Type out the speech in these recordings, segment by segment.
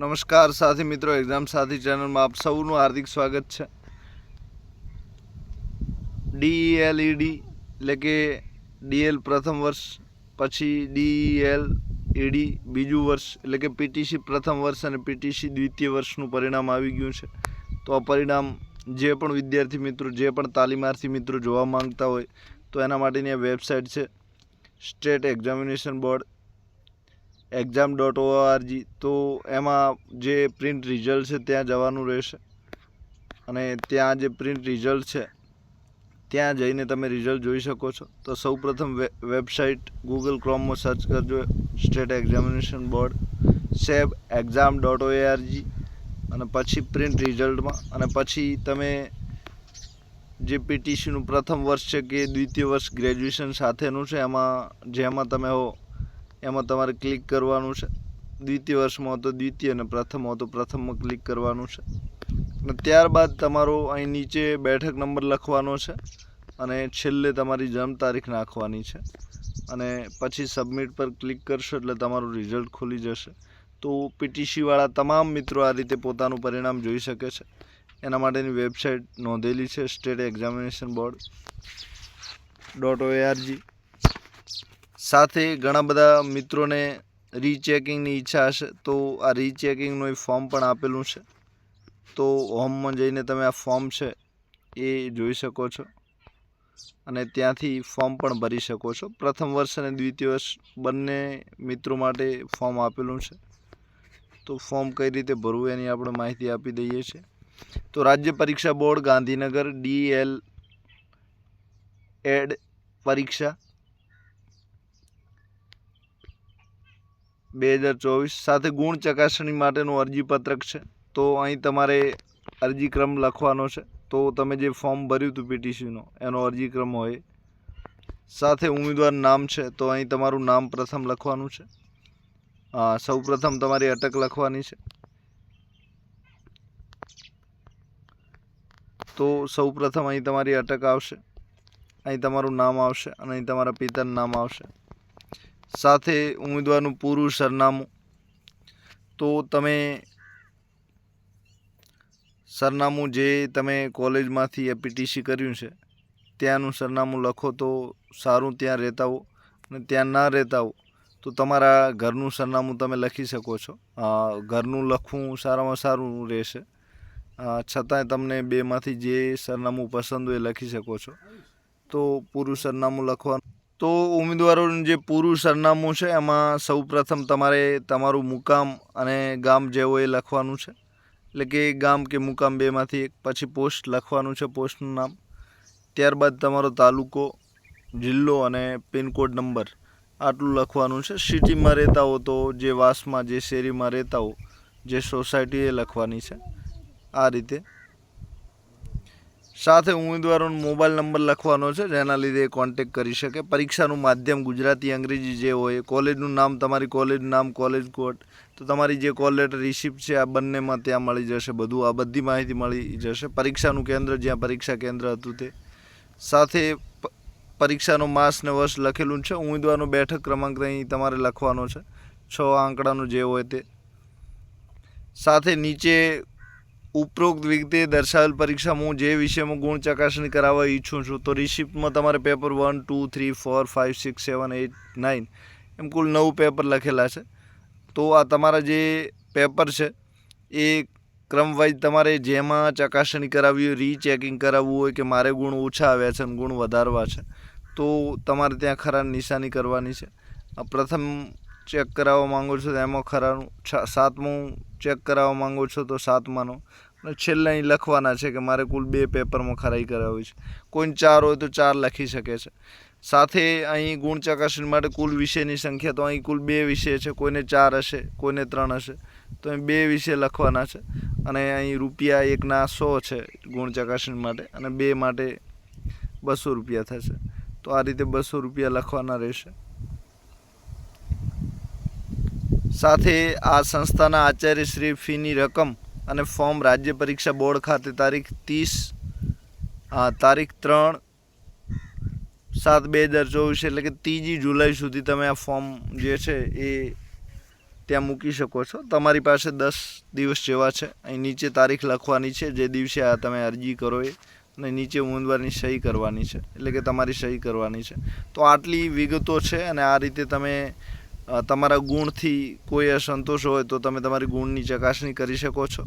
નમસ્કાર સાથી મિત્રો એક્ઝામ સાથી ચેનલમાં આપ સૌનું હાર્દિક સ્વાગત છે. ડીઈએલઈડી એટલે કે ડીએલ પ્રથમ વર્ષ, પછી ડીઈએલ ઈડી બીજું વર્ષ, એટલે કે પીટીસી પ્રથમ વર્ષ અને પીટીસી દ્વિતીય વર્ષનું પરિણામ આવી ગયું છે. તો આ પરિણામ જે પણ વિદ્યાર્થી મિત્રો, જે પણ તાલીમાર્થી મિત્રો જોવા માંગતા હોય, તો એના માટેની આ વેબસાઇટ છે. State examination board exam dot O R G તો એમાં જે પ્રિન્ટ રિઝલ્ટ છે ત્યાં જવાનું રહેશે. અને ત્યાં જે પ્રિન્ટ રિઝલ્ટ છે, ત્યાં જઈને તમે રિઝલ્ટ જોઈ શકો છો. તો સૌપ્રથમ વેબસાઇટ ગૂગલ ક્રોમમાં સર્ચ કરજો state examination board SEB exam dot O R G અને પછી પ્રિન્ટ રિઝલ્ટમાં અને પછી તમે જે પીટીસીનું પ્રથમ વર્ષ છે કે દ્વિતીય વર્ષ ગ્રેજ્યુએશન સાથેનું છે, એમાં, જેમાં તમે હો એમાં તમારે ક્લિક કરવાનું છે. દ્વિતીય વર્ષમાં તો દ્વિતીય અને પ્રથમ હોય તો પ્રથમમાં ક્લિક કરવાનું છે. અને ત્યારબાદ તમારો અહીં નીચે બેઠક નંબર લખવાનો છે અને છેલ્લે તમારી જન્મ તારીખ નાખવાની છે. અને પછી સબમિટ પર ક્લિક કરશો એટલે તમારું રિઝલ્ટ ખુલી જશે. તો પીટીસીવાળા તમામ મિત્રો આ રીતે પોતાનું પરિણામ જોઈ શકે છે. એના માટેની વેબસાઇટ નોંધેલી છે state examination board dot O R G સાથે ઘણા બધા મિત્રોને રીચેકિંગની ઈચ્છા હશે, તો આ રીચેકિંગનું એ ફોર્મ પણ આપેલું છે. તો હોમમાં જઈને તમે આ ફોર્મ છે એ જોઈ શકો છો અને ત્યાંથી ફોર્મ પણ ભરી શકો છો. પ્રથમ વર્ષ અને દ્વિતીય વર્ષ બંને મિત્રો માટે ફોર્મ આપેલું છે. તો ફોર્મ કઈ રીતે ભરવું એની આપણે માહિતી આપી દઈએ છીએ. તો રાજ્ય પરીક્ષા બોર્ડ ગાંધીનગર ડીએલ એડ પરીક્ષા બે હજાર ચોવીસ સાથે ગુણ ચકાસણી માટેનું અરજીપત્રક છે. તો અહીં તમારે અરજીક્રમ લખવાનો છે. તો તમે જે ફોર્મ ભર્યું હતું પીટીસીનો, એનો અરજીક્રમ હોય. સાથે ઉમેદવાર નામ છે, તો અહીં તમારું નામ પ્રથમ લખવાનું છે. સૌ પ્રથમ તમારી અટક લખવાની છે. તો સૌ પ્રથમ અહીં તમારી અટક આવશે. અહીં તમારું નામ આવશે અને અહીં તમારા પિતાનું નામ આવશે. સાથે ઉમેદવારનું પૂરું સરનામું. તો તમે સરનામું જે તમે કોલેજમાંથી એપીટીસી કર્યું છે, ત્યાંનું સરનામું લખો તો સારું ત્યાં રહેતા હો. અને ત્યાં ના રહેતા હો, તો તમારા ઘરનું સરનામું તમે લખી શકો છો. ઘરનું લખવું સારામાં સારું રહેશે. છતાંય તમને બેમાંથી જે સરનામું પસંદ હોય લખી શકો છો. તો પૂરું સરનામું લખવાનું તો ઉમેદવારોનું જે પૂરું સરનામું છે, એમાં સૌ પ્રથમ તમારે તમારું મુકામ અને ગામ જે હોય એ લખવાનું છે. એટલે કે ગામ કે મુકામ બેમાંથી એક, પછી પોસ્ટ લખવાનું છે, પોસ્ટનું નામ. ત્યારબાદ તમારો તાલુકો, જિલ્લો અને પિનકોડ નંબર આટલું લખવાનું છે. સિટીમાં રહેતા હો તો જે વાસમાં, જે શેરીમાં રહેતા હો, જે સોસાયટી એ લખવાની છે. આ રીતે સાથે ઉમેદવારોનો મોબાઈલ નંબર લખવાનો છે, જેના લીધે એ કોન્ટેક કરી શકે. પરીક્ષાનું માધ્યમ ગુજરાતી અંગ્રેજી જે હોય કોલેજનું નામ, તમારી કોલેજનું નામ, કોલેજ કોડ તો તમારી જે કોલ લેટર રિસિપ્ટ છે, આ બંનેમાં ત્યાં મળી જશે બધું. આ બધી માહિતી મળી જશે. પરીક્ષાનું કેન્દ્ર જ્યાં પરીક્ષા કેન્દ્ર હતું તે. સાથે પરીક્ષાનો માસ ને વર્ષ લખેલું છે. ઉમેદવારનો બેઠક ક્રમાંક અહીં તમારે લખવાનો છે. છ આંકડાનો જે હોય તે. સાથે નીચે ઉપરોક્ત વિગતે દર્શાવેલ પરીક્ષામાં હું જે વિષયમાં ગુણ ચકાસણી કરાવવા ઈચ્છું છું, તો રિસિપ્ટમાં તમારે paper one two three four five six seven eight nine એમ કુલ નવ પેપર લખેલા છે. તો આ તમારા જે પેપર છે, એ ક્રમવાઇઝ તમારે જેમાં ચકાસણી કરાવવી હોય રીચેકિંગ કરાવવું હોય કે મારે ગુણ ઓછા આવ્યા છે અને ગુણ વધારવા છે, તો તમારે ત્યાં ખરા નિશાની કરવાની છે. પ્રથમ ચેક કરાવવા માગો છો તો એમાં ખરાનું સાતમું ચેક કરાવવા માગો છો તો સાતમાનો. અને છેલ્લે અહીં લખવાના છે કે મારે કુલ બે પેપરમાં ખરાઈ કરાવવી છે. કોઈને ચાર હોય તો ચાર લખી શકે છે. સાથે અહીં ગુણ ચકાસણી માટે કુલ વિષયની સંખ્યા તો અહીં કુલ બે વિષય છે. કોઈને ચાર હશે, કોઈને ત્રણ હશે. તો અહીં બે વિષય લખવાના છે અને અહીં રૂપિયા એકના સો છે ગુણ ચકાસણી માટે અને બે માટે બસો રૂપિયા થશે. તો આ રીતે બસો રૂપિયા લખવાના રહેશે. સાથે આ સંસ્થાના આચાર્યશ્રી ફીની રકમ અને ફોર્મ રાજ્ય પરીક્ષા બોર્ડ ખાતે તારીખ ત્રીસ તારીખ ત્રણ સાત બે હજાર ચોવીસ, એટલે કે ત્રીજી જુલાઈ સુધી તમે આ ફોર્મ જે છે એ ત્યાં મૂકી શકો છો. તમારી પાસે દસ દિવસ જેવા છે. અહીં નીચે તારીખ લખવાની છે. જે દિવસે આ તમે અરજી કરો એ. અને નીચે ઉમેદવારની સહી કરવાની છે. એટલે કે તમારી સહી કરવાની છે. તો આટલી વિગતો છે અને આ રીતે તમે તમારા ગુણથી કોઈ અસંતોષ હોય તો તમે તમારી ગુણની ચકાસણી કરી શકો છો.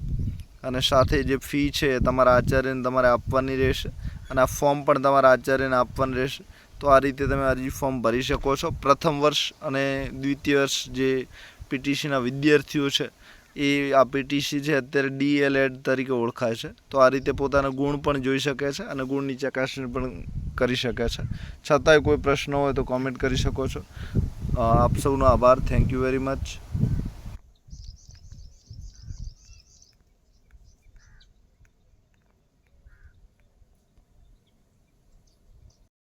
અને સાથે જે ફી છે તમારા આચાર્યને તમારે આપવાની રહેશે અને આ ફોર્મ પણ તમારા આચાર્યને આપવાનું રહેશે. તો આ રીતે તમે અરજી ફોર્મ ભરી શકો છો. પ્રથમ વર્ષ અને દ્વિતીય વર્ષ જે પીટીસીના વિદ્યાર્થીઓ છે, એ આ પીટીસી છે અત્યારે ડીએલએડ તરીકે ઓળખાય છે. તો આ રીતે પોતાના ગુણ પણ જોઈ શકે છે અને ગુણની ચકાસણી પણ કરી શકે છે. છતાંય કોઈ પ્રશ્ન હોય તો કોમેન્ટ કરી શકો છો. આપ સૌનો આભાર. Thank you very much